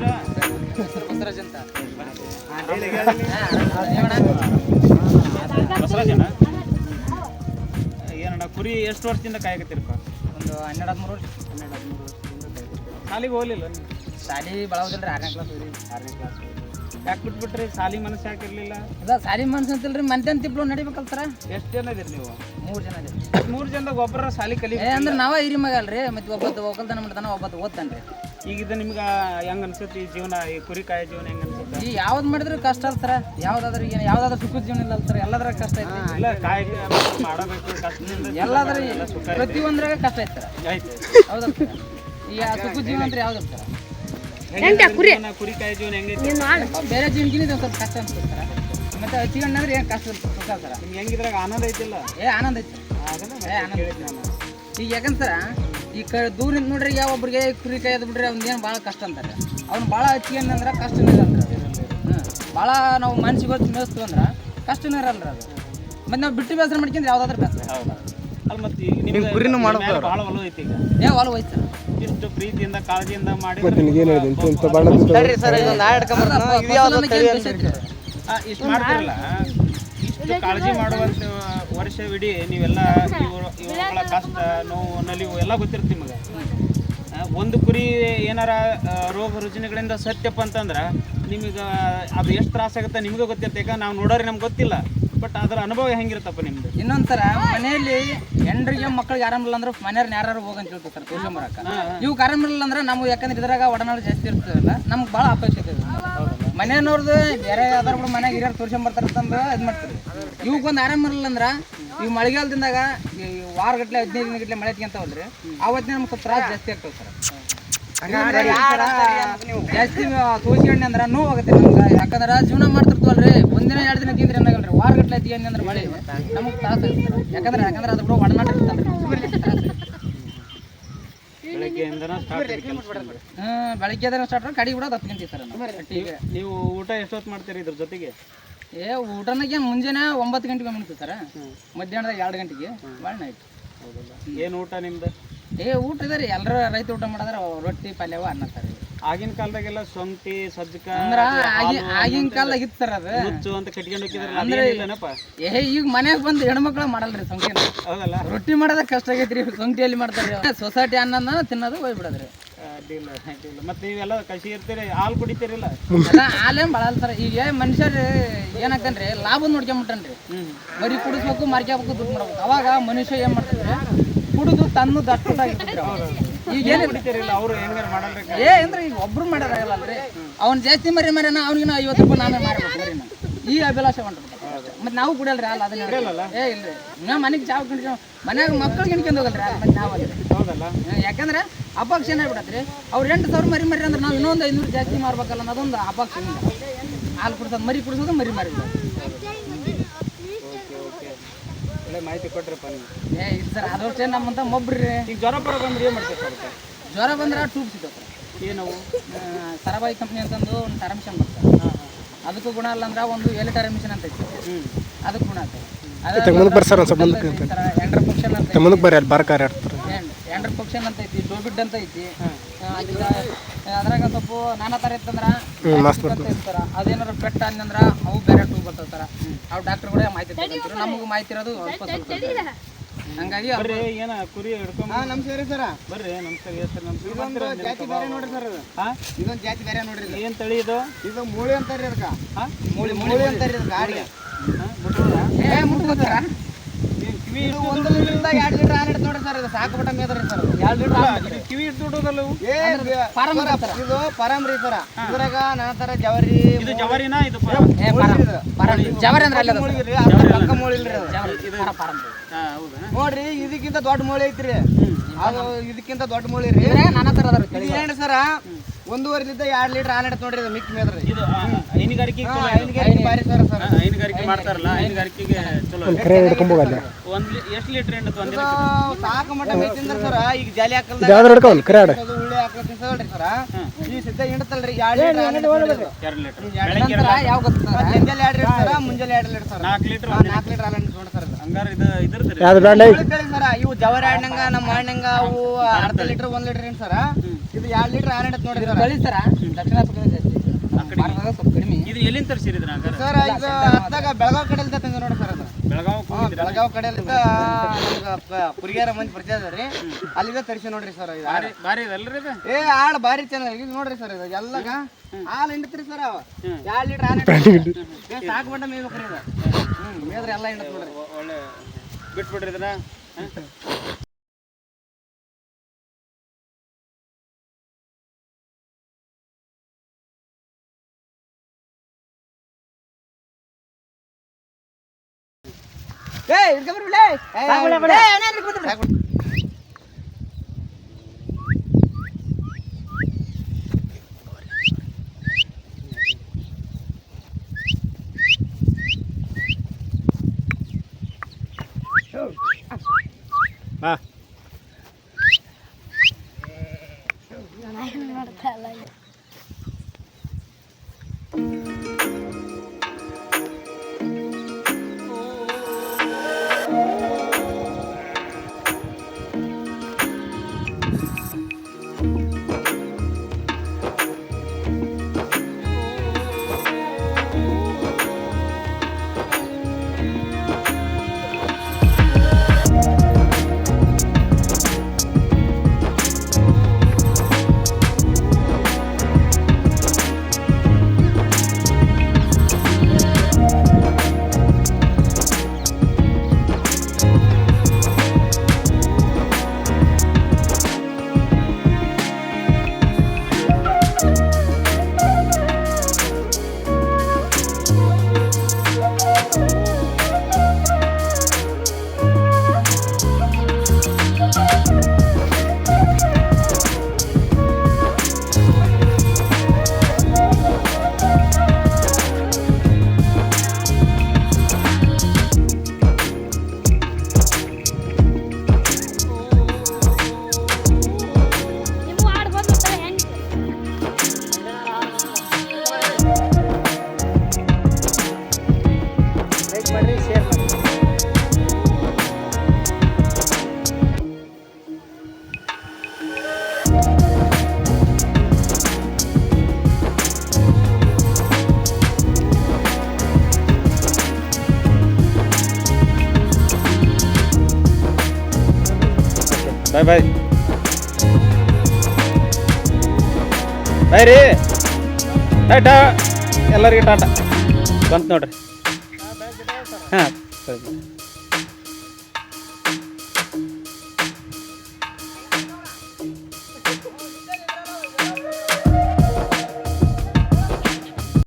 ಬಸವರಾಜ್ ಅಂತ ಬಸವರಾಜಣ್ಣ? ಏನಣ್ಣ ಕುರಿ ಎಷ್ಟು ವರ್ಷದಿಂದ ಕಾಯಕತ್ತಿರಪ್ಪ ಒಂದು ಹನ್ನೆರಡು ಹದಿಮೂರು ವರ್ಷ. ಹನ್ನೆರಡು ಹದಿಮೂರು ವರ್ಷದಿಂದ ಕಾಯಕತ್ತಿರ ಶಾಲೆಗೆ ಹೋಗ್ಲಿಲ್ಲ ಶಾಲೆ ಬಳವದಿಲ್ಲ ರೀ ಆರನೇ ಕ್ಲಾಸ್ ಹೋಗಿ ಆರನೇ ಕ್ಲಾಸ್ ಯಾಕೆ ಬಿಟ್ಬಿಟ್ರಿ? ಸಾಲಿ ಮನಸ್ಸು ಇರಲಿಲ್ಲ? ಅದ ಸಾಲಿ ಮನ್ಸು ಅಂತಿಲ್ರಿ ಮಂತ್ಯಾನ್ ತಿಪ್ಲು ನಡಿಬೇಕಲ್ತಾರ? ಎಷ್ಟು ಜನ ಇದೀರಿ ನೀವು? ಮೂರು ಜನ ಇದೀರಿ ಮೂರು ಜನದಾಗ ಒಬ್ಬರ ಸಾಲಿ ಕಲಿ ಏ ಅಂದ್ರೆ ನಾವ ಹಿರಿ ಮಗ ಅಲ್ರಿ ಮತ್ತೆ ಒಬ್ಬತ್ತು ಒಕ್ಕಲ್ತನ ಮಾಡ್ತಾನ ಒಬ್ಬತ್ತು ಓದ್ತಾನ್ರಿ. ಈಗ ಇದು ನಿಮ್ಗೆ ಹೆಂಗ್ ಅನ್ಸುತ್ತೆ ಈ ಜೀವನ ಈ ಕುರಿ ಕಾಯ ಜೀವನ ಹೆಂಗ್ ಅನ್ಸುತ್ತೆ? ಈ ಯಾವ್ದು ಮಾಡಿದ್ರು ಕಷ್ಟ ಅಲ್ತಾರ ಯಾವ್ದಾದ್ರು ಏನು ಯಾವ್ದಾದ್ರು ಸುಖದ ಜೀವನ ಇಲ್ಲ ಅಲ್ತಾರ ಎಲ್ಲದ್ರ ಕಷ್ಟ ಐತಿ ಇಲ್ಲ ಕಾಯಿ ಮಾಡಬೇಕು ಕಷ್ಟದಿಂದ ಎಲ್ಲದರ ಪ್ರತಿಯೊಂದ್ರಾಗ ಕಷ್ಟ ಐತಾರ. ಆಯ್ತು. ಹೌದಲ್ತಾರ ಈ ಸುಖದ ಜೀವನ ಅಂದ್ರೆ ಯಾವ್ದು ಹೆಂಗಿದೆ ಜೀವನ, ಕುರಿ ಹೆಂಗೈತಿ? ಬೇರೆ ಜೀವನಗಿನ ಇದು ಸ್ವಲ್ಪ ಕಷ್ಟ ಅನ್ಸುತ್ತಾರ ಮತ್ತೆ ಹಚ್ಚಿಕೊಂಡ್ರೆ ಏನು ಕಷ್ಟ ಅಲ್ತಾರ ನಿಮ್ಗೆ ಹೆಂಗಿದ್ರಾಗ ಆನಂದ ಐತಿಲ್ಲ? ಏ ಆನಂದ ಐತಿ. ಏ ಆನಂದ ಐತಿ ಈಗ ಯಾಕಂದ್ರ ಈ ಕ ದೂರಿಂದ ನೋಡ್ರಿ ಯಾವ ಒಬ್ರಿಗೆ ಕುರಿ ಕಾಯ್ದು ಬಿಡ್ರಿ ಅವ್ನೇನು ಭಾಳ ಕಷ್ಟ ಅಂತಾರೆ. ಅವ್ನು ಭಾಳ ಹಚ್ಕೊಂಡ್ರೆ ಕಷ್ಟನೇ ಇರಲ್ಲ ಹ್ಞೂ ಭಾಳ ನಾವು ಮನ್ಸಿಗೆ ಹೊತ್ತು ಮೇಯಿಸ್ತೀವಿ ಅಂದ್ರೆ ಕಷ್ಟನೇ ಇರಲ್ಲ ಅದು. ಮತ್ತೆ ನಾವು ಬಿಟ್ಟು ಬೇಸರ ಮಾಡ್ಕೊಂಡ್ರೆ ಯಾವ್ದಾದ್ರು ಬೇಸರ. ಅಲ್ಲಿ ಮತ್ತೆ ಈಗ ನಿಮ್ಗೆ ಕುರಿನ ಮಾಡೋದು ಭಾಳ ಒಲವು ಐತಿ ಈಗ. ಏ ಹೊಲ ಹೋಯ್ತು ಇಷ್ಟು ಪ್ರೀತಿಯಿಂದ ಕಾಳಜಿಯಿಂದ ಮಾಡಿ ಇಷ್ಟು ಮಾಡ್ತಿರಲ್ಲ? ಇಷ್ಟು ಕಾಳಜಿ ಮಾಡುವಂತ ವರ್ಷವಿಡೀ ನೀವೆಲ್ಲ ಇವರು ಇವುಗಳ ಕಷ್ಟ ನೋವು ನಲಿವು ಎಲ್ಲ ಗೊತ್ತಿರುತ್ತೆ ನಿಮಗೆ. ಒಂದು ಕುರಿ ಏನಾರ ರೋಗ ರುಜಿನಗಳಿಂದ ಸತ್ಯಪ್ಪ ಅಂತಂದ್ರೆ ನಿಮಗೆ ಅದು ಎಷ್ಟು ತ್ರಾಸ ಆಗುತ್ತೆ ನಿಮಗೆ ಗೊತ್ತಿರುತ್ತೆ. ಯಾಕಂದ್ರೆ ನಾವು ನೋಡೋರಿ ನಮ್ಗೆ ಗೊತ್ತಿಲ್ಲ. ಬಟ್ ಅದರ ಅನುಭವ ಹೆಂಗಿರುತ್ತಪ್ಪ ನಿಮ್ದು? ಇನ್ನೊಂಥರ ಮನೆಯಲ್ಲಿ ಹೆಂಡ್ರಿಗೆ ಮಕ್ಕಳಿಗೆ ಆರಾಮಿಲ್ಲ ಅಂದ್ರೆ ಮನೆಯವ್ರನ್ನ ಯಾರು ಹೋಗಂತ ಹೇಳ್ತಾರೆ ತೋರ್ಸ್ಕೊಂಬರಕ ಇವು ಆರಾಮಿಲ್ಲ ಅಂದ್ರೆ ನಮ್ಗೆ ಯಾಕಂದ್ರೆ ಇದ್ರಾಗ ಒಡನಾಡು ಜಾಸ್ತಿ ಇರ್ತದಲ್ಲ ನಮ್ಗೆ ಭಾಳ ಅಪೇಕ್ಷತೆ ಇದೆ. ಮನೆಯವ್ರದ್ದು ಬೇರೆ ಯಾವ್ದಾರು ಕೂಡ ಮನೆಗೆ ಹಿರಿಯರು ತುಳಸಿ ಅಂತಂದು ಇದು ಮಾಡ್ತಾರೆ. ಇವಕ್ಕೆ ಒಂದು ಆರಾಮಿರಲಿಲ್ಲ ಅಂದ್ರೆ ಇವು ಮಳೆಗಾಲದಿಂದಾಗ ಈ ವಾರಗಟ್ಲೆ ಹದಿನೈದು ದಿನ ಗಟ್ಲೆ ಮಳೆ ತಿಂತಾವಲ್ರಿ ಅವತ್ತಿನ ನಮ್ಗೆ ಸ್ವಲ್ಪ ತ್ರಾಸ ಜಾಸ್ತಿ ಆಗ್ತದೆ ಸರ್. ಜಾಸ್ತಿ ತೋರಿಸ್ಕೊಂಡೆ ಅಂದ್ರೆ ನೋವು ಆಗುತ್ತೆ ನಮ್ಗೆ. ಯಾಕಂದ್ರೆ ಜೀವನ ಮಾಡ್ತಿರ್ತೀವಲ್ರಿ. ಒಂದಿನ ಎರಡು ದಿನ ತಿಂದ್ರೆ ಏನಾಗಲ್ರಿ? ವಾರ ಗಟ್ಲೆ ತಿಂದ್ರೆ ಅಂದ್ರೆ ಮಳೆ. ನಮಗೆ ತಾಸು ಯಾಕಂದ್ರೆ ಯಾಕಂದ್ರೆ ಅದು ಕೂಡ ಒಡನಾಟ ಇರ್ತಲ್ರಿ. ಹ್ಮ್ ಬೆಳಗ್ಗೆ ಅದನ್ನ ಸ್ಟಾರ್ಟ್ ಕಡಿ ಬಿಡೋದು ಹತ್ತು ಗಂಟೆ ಸರ್ ನಾವು ನೀವು ಊಟ ಎಷ್ಟೊತ್ತು ಮಾಡ್ತೀರಿ ಇದ್ರ ಜೊತೆಗೆ? ಏ ಊಟನಾಗೆ ಮುಂಜಾನೆ ಒಂಬತ್ತು ಗಂಟೆಗೆ ಮುಗಿತು ಸರ್ ಮಧ್ಯಾಹ್ನದಾಗ ಎರಡು ಗಂಟೆಗೆ. ಭಾಳ ನೈಟ್ ಹೌದಲ್ಲ. ಏನು ಊಟ ನಿಮ್ದು? ಏ ಊಟ ಇದೆ ರೀ ಎಲ್ಲರೂ ರೈತ ಊಟ ಮಾಡಿದ್ರೆ ರೊಟ್ಟಿ ಪಲ್ಯವ ಅನ್ನ ಸರ್ ಆಗಿನ ಕಾಲದಾಗೆಲ್ಲ ಸೊಂಟಿ ಸಜ್ಜಕ ಅಂದ್ರ ಆಗಿ- ಆಗಿನ ಕಾಲದಾಗ ಇತ್ತು ಸರ್ ಅದು. ಹುಚ್ಚು ಅಂತ ಕಟ್ಕೊಂಡು ಅಂದ್ರೆ ಇಲ್ಲನಪ್ಪ ಏ ಈಗ ಮನೆಗೆ ಬಂದು ಹೆಣ್ಮಕ್ಳು ಮಾಡಲ್ರಿ ಸೊಂಟಿ ಹೌದಲ್ಲ? ರೊಟ್ಟಿ ಮಾಡೋದ ಕಷ್ಟ ಆಗೈತ್ರಿ ಸೊಂಟಿಯಲ್ಲಿ ಮಾಡ್ತಾರೆ ಸೊಸೈಟಿ ಅನ್ನನ ತಿನ್ನೋದು ಹೋಗ್ಬಿಡೋದ್ರಿ. ಮತ್ತೆ ನೀವೆಲ್ಲ ಕಸಿ ಇರ್ತೀರಿ ಹಾಲು ಕುಡಿತೀರಿಲ್ಲ? ಹಾಲೇನ್ ಭಾಳ ಸರ್ ಈಗ ಮನುಷ್ಯರು ಏನಾಗ್ತಾನ್ರಿ ಲಾಭ ನೋಡ್ಕೊಂಬಿಟ್ಟನ್ರಿ ಹ್ಮ್. ಬರೀ ಕುಡಿಸ್ಬೇಕು ಮಾರ್ಕೋಬೇಕು ದುಡ್ಡು ಮಾಡ್ಬೇಕು. ಅವಾಗ ಮನುಷ್ಯ ಏನ್ ಮಾಡ್ತಾನ್ರಿ ಕುಡಿದು ತನ್ನು ದಟ್ಟುಟಾಗಿರ್ತಾರೆ ಈಗ ಏನು ಅವರು ಅವ್ರು ಹೆಂಗಾರ ಮಾಡಲ್ರಿ ಏ ಅಂದ್ರೆ ಈಗ ಒಬ್ರು ಮಾಡ್ಯಾರಲ್ರಿ ಅವ್ನ್ ಜಾಸ್ತಿ ಮರಿ ಮರಿನ ಅವ್ನಿಗಿನ ಐವತ್ತು ರೂಪಾಯಿ ನಾವೇ ಮಾಡ್ಬೇಕು ಈ ಅಭಿಲಾಷ ಹೊಂಟ್ಬಿಟ್ಟು ಮತ್ತೆ ನಾವು ಕುಡಿಯಲ್ರಿ ಅಲ್ಲ ಅದನ್ನ ಏ ಇಲ್ರಿ. ನಾ ಮನೆಗೆ ಚಾವ್ ಕುಡಿಸ್ಕೊಂಡ್ ಮನ್ಯಾಗ ಮಕ್ಳಿಗೆ ಹಿಡ್ಕೊಂಡು ಹೋಗಲ್ರಿ ಮತ್ತೆ ನಾವು ಹೌದಲ್ಲ? ಯಾಕಂದ್ರೆ ಅಪಕ್ಷ ಏನಾಗ್ಬಿಡತ್ರಿ ಅವ್ರು ಎಂಟು ಸಾವಿರ ಮರಿ ಮರಿ ಅಂದ್ರೆ ನಾವು ಇನ್ನೊಂದು ಐನೂರು ಜಾಸ್ತಿ ಮಾರ್ಬೇಕಲ್ಲ ಅನ್ನೋದೊಂದು ಅಪಕ್ಷ ಹಾಲು ಕುಡಿಸೋದು ಮರಿ ಕುಡಿಸೋದು ಮರಿ ಮಾರಿ ಒಳ್ಳೆ ಮಾಹಿತಿ ಕೊಟ್ರಪ್ಪ ನೀವು. ಏ ಇದು ಸರ್ ಅದಷ್ಟೇ ನಮ್ಮಂತ ಮೊಬ್ರಿ ಈಗ ಜ್ವರ ಬರ ಬಂದ್ರೆ ಏನು ಮಾಡ್ತೀರಿ ಅದಕ್ಕೆ? ಜ್ವರ ಬಂದ್ರೆ ಟೂಬ್ ಸಿಗ್ತದೆ. ಏನವು ಸರಬಾಯಿ ಕಂಪ್ನಿ ಅಂತಂದು ಒಂದು ಟರ್ಮಿಷನ್ ಬರ್ತದೆ. ಅದಕ್ಕೂ ಗುಣ ಅಲ್ಲ ಅಂದ್ರೆ ಒಂದು ಎಲ್ಲಿ ಟರ್ಮಿಷನ್ ಅಂತ ಐತಿ. ಹ್ಞೂ ಅದಕ್ಕೆ ಗುಣ ಆಗ್ತದೆ ಎಂಡ್ರ ಫಂಕ್ಷನ್ ಅಂತ. ಮುಂದಕ್ಕೆ ಬರ್ರಿ ಅಲ್ಲಿ ಬರ್ಕಾರ ಇರ್ತಾರೆ? ಎಂಡ್ರ ಫಂಕ್ಷನ್ ಅಂತ ಐತಿ ಡೋಬಿಡ್ ಅಂತ ಐತಿ. ಅದ್ರಾಗ ಸ್ವಲ್ಪ ನಾನಾ ಥರ ಇತ್ತಂದ್ರ ಇರ್ತಾರ ಅದೇನಾರ ಪೆಟ್ಟ ಅನ್ನಂದ್ರ ಅವು ಬೇರೆ ಟೂ ಬರ್ತಾರ ಅವು ಡಾಕ್ಟರ್ ಕೂಡ ಮಾಹಿತಿ ತಗೊಂತಾರೆ ನಮಗೆ ಮಾಹಿತಿ ಇರೋದು ಸ್ವಲ್ಪ ಸ್ವಲ್ಪ. ಹಂಗಾಗಿ ಬರ್ರಿ ಏನ ಕುರಿ ಹಿಡ್ಕೊಂಡ್ ನಮಸ್ಕಾರ ಸರ. ಬರ್ರಿ ನಮಸ್ಕಾರ. ಸರ್ ನಮಸ್ಕಾರ. ಇದೊಂದು ಜಾತಿ ಬೇರೆ ನೋಡ್ರಿ ಸರ್ ಇದು. ಹಾ? ಇದೊಂದು ಜಾತಿ ಬೇರೆ ನೋಡ್ರಿ ಏನ್ ತಳಿ ಇದು? ಇದು ಮೂಳಿ ಅಂತಾರ್ರಿ ಅದಕ್ಕ. ಹಾ? ಮೂಳಿ ಮೂಳಿ ಅಂತಾರ್ರಿ ಅದಕ್ಕ ಗಾಡಿಗೆ ಹಾ ಬಿಟ್ಬಿಡ ಏ ಏನು ಕಿವಿ ಇದು ಒಂದು ಲೀಟರ್ದ ಎರಡು ಲೀಟರ್ ಆನ್ ಹಿಡ್ದು ನೋಡ್ರಿ ಸರ್ ಇದು ಸಾಕು ಬಟ ಮೇದ್ರಿ ಸರ್ ಇದು. ಎರಡು ಲೀಟರ್ ಇದು ಕಿವಿ ಇಟ್ಬಿಡೋದಲ್ಲ ಇವು ಏ ಇದು ಫಾರಂ. ಇದು ಪರಂಬ್ರಿ ಸರ. ಇದ್ರಾಗ ನನ್ನ ತರ ಜವರಿ ಇದು ಜವಾರಿನಾ ಇದು ಏ ಪಾರ. ಜವರಿ ಅಂದ್ರೆ ಅಲ್ಲ ಮೂಳಿ ರೀ ಅದ್ರ ಪಕ್ಕ ಮೂಳಿ ಇಲ್ರಿ ಅದು. ಪಾರ ಹೌದಾ? ನೋಡ್ರಿ ಇದಕ್ಕಿಂತ ದೊಡ್ಡ ಮೂಳಿ ಐತ್ರಿ. ಅದು ಇದಕ್ಕಿಂತ ದೊಡ್ಡ ಮೂಳಿ ರೀ. ನಾನಾ ಥರ ಅದಾವ ಇದು ಏನ್ರಿ ಸರ? ಒಂದೂವರೆಲಿದ್ದ ಎರಡು ಲೀಟರ್ ಹಾಲು ಹಿಡ್ದು ನೋಡ್ರಿ ಇದು ಮಿಕ್ ಮೇದ್ರಿ ಇದು ಹೈನಗಾರಿಕೆ ಇದು. ಹೈನುಗಾರಿಕೆ ಬಾರಿ ಸರ್ ಸರ್. ಹಾ, ಹೈನುಗಾರಿಕೆ ಮಾಡ್ತಾರಲ್ಲ ಹೈನುಗಾರಿಕೆಗೆ ಚಲೋ ಕರೆ ಹಿಡ್ಕೊಂಬೋಗಲ್ಲ? ಒಂದ್ ಎಷ್ಟು ಲೀಟರ್ ಇದು ಸಾಕು ಮಟ್ಟ ಮೆಚ್ಚಿಂದ್ರ ಸರ್ ಈಗ ಜಾಲಿ ಹಾಕಲ್ಲ ಜಾದ್ರ ಹಿಡ್ಕೊಂಡು ಕರೆ ಆಡ. ಅದು ಉಳ್ಳಿ ಹಾಕ್ಲತ್ತೀನಿ ಹೇಳ್ರಿ ಸರ. ಈ ಸಿದ್ಧ ಹಿಂಡತಲ್ರಿ ಎರಡು ಲೀಟರ್. ಯಾವ ಗೊತ್ತ ಮತ್ತೆ ಮುಂಜಾನೆ ಎರಡು ಲೀಟರ್ ಸರ ಮುಂಜಾನೆ ಎರಡು ಲೀಟರ್ ಸರ ನಾಲ್ಕು ಲೀಟರ್ ನಾಲ್ಕು ಲೀಟರ್ ಹಾಲು ಹಿಂಡ್ ನೋಡಿ ಸರ್ ಇದು. ಹಂಗಾರೆ ಇದು ಇದ್ರದ್ರಿ. ಯಾವ್ದು ಬ್ರ್ಯಾಂಡ್ ಸರ ಇವು ಜವರ ಹಣ್ಣಂಗ ನಮ್ಮ ಹಣ್ಣಂಗ ಅವು ಅರ್ಧ ಲೀಟರ್ ಒಂದ್ ಲೀಟರ್ ಏನ್ ಸರ? ಇದು ಎರಡು ಲೀಟರ್ ಹಿಂಡತ್ ನೋಡಿ ಸರ್. ಸರ? ದಕ್ಷಿಣ ಆಫ್ರಿಕಾ ಜಾಸ್ತಿ. ಸ್ವಲ್ಪ ಕಡಿಮೆ. ಇದು ಎಲ್ಲಿಂದ ತರಿಸಿರಿದ್ರ ಸರ್ ಇದು ಹತ್ತಾಗ ಬೆಳಗಾವ್ ಕಡಿಲ್ದ ತಂದೆ ನೋಡಿ ಸರ್ ಅದು. ಬೆಳಗಾವ್ ಕಡೆಯಿಂದ ಕುರಿಗಾರ ಮಂದಿ ಪರಿಚಯ ಅದ ರೀ. ಅಲ್ಲಿಂದ ತರಿಸಿ ನೋಡ್ರಿ ಸರ್ ಭಾರಿ ಇದಲ್ರಿ ಇದು? ಏ ಹಾಲು ಭಾರಿ ಚೆನ್ನಾಗಿ ಇದು. ನೋಡ್ರಿ ಸರ್ ಇದು. ಎಲ್ಲಗ ಹಾಲು ಹಿಂಡತ್ರಿ ಸರ್ ಎರಡು ಲೀಟರ್ ಹಾಲು ಸಾಕು ಬಂಡ ಮೇಯ್ಬೇಕ್ರಿ ಇದು. ಮೇದ್ರೆ ಎಲ್ಲ ಹಿಂಡತ್ ನೋಡ್ರಿ. ಒಳ್ಳೆ ಬಿಟ್ಬಿಡ್ರಿ ಇದನ್ನ. ಹ? ಏ ಇಟ್ಕೊಂಡ್ಬಿಡ್ಬಿಡ್ಲೇ. ಏ, ಏ, ಅಣ್ಣ, ಬಾಯ್ ಬಾಯ್ ಬಾಯ್ ರೀ. ಟಾಟಾ. ಎಲ್ಲರಿಗೂ ಟಾಟಾ. ಬಂತು ನೋಡ್ರಿ. ಹಾಂ ಸರಿ.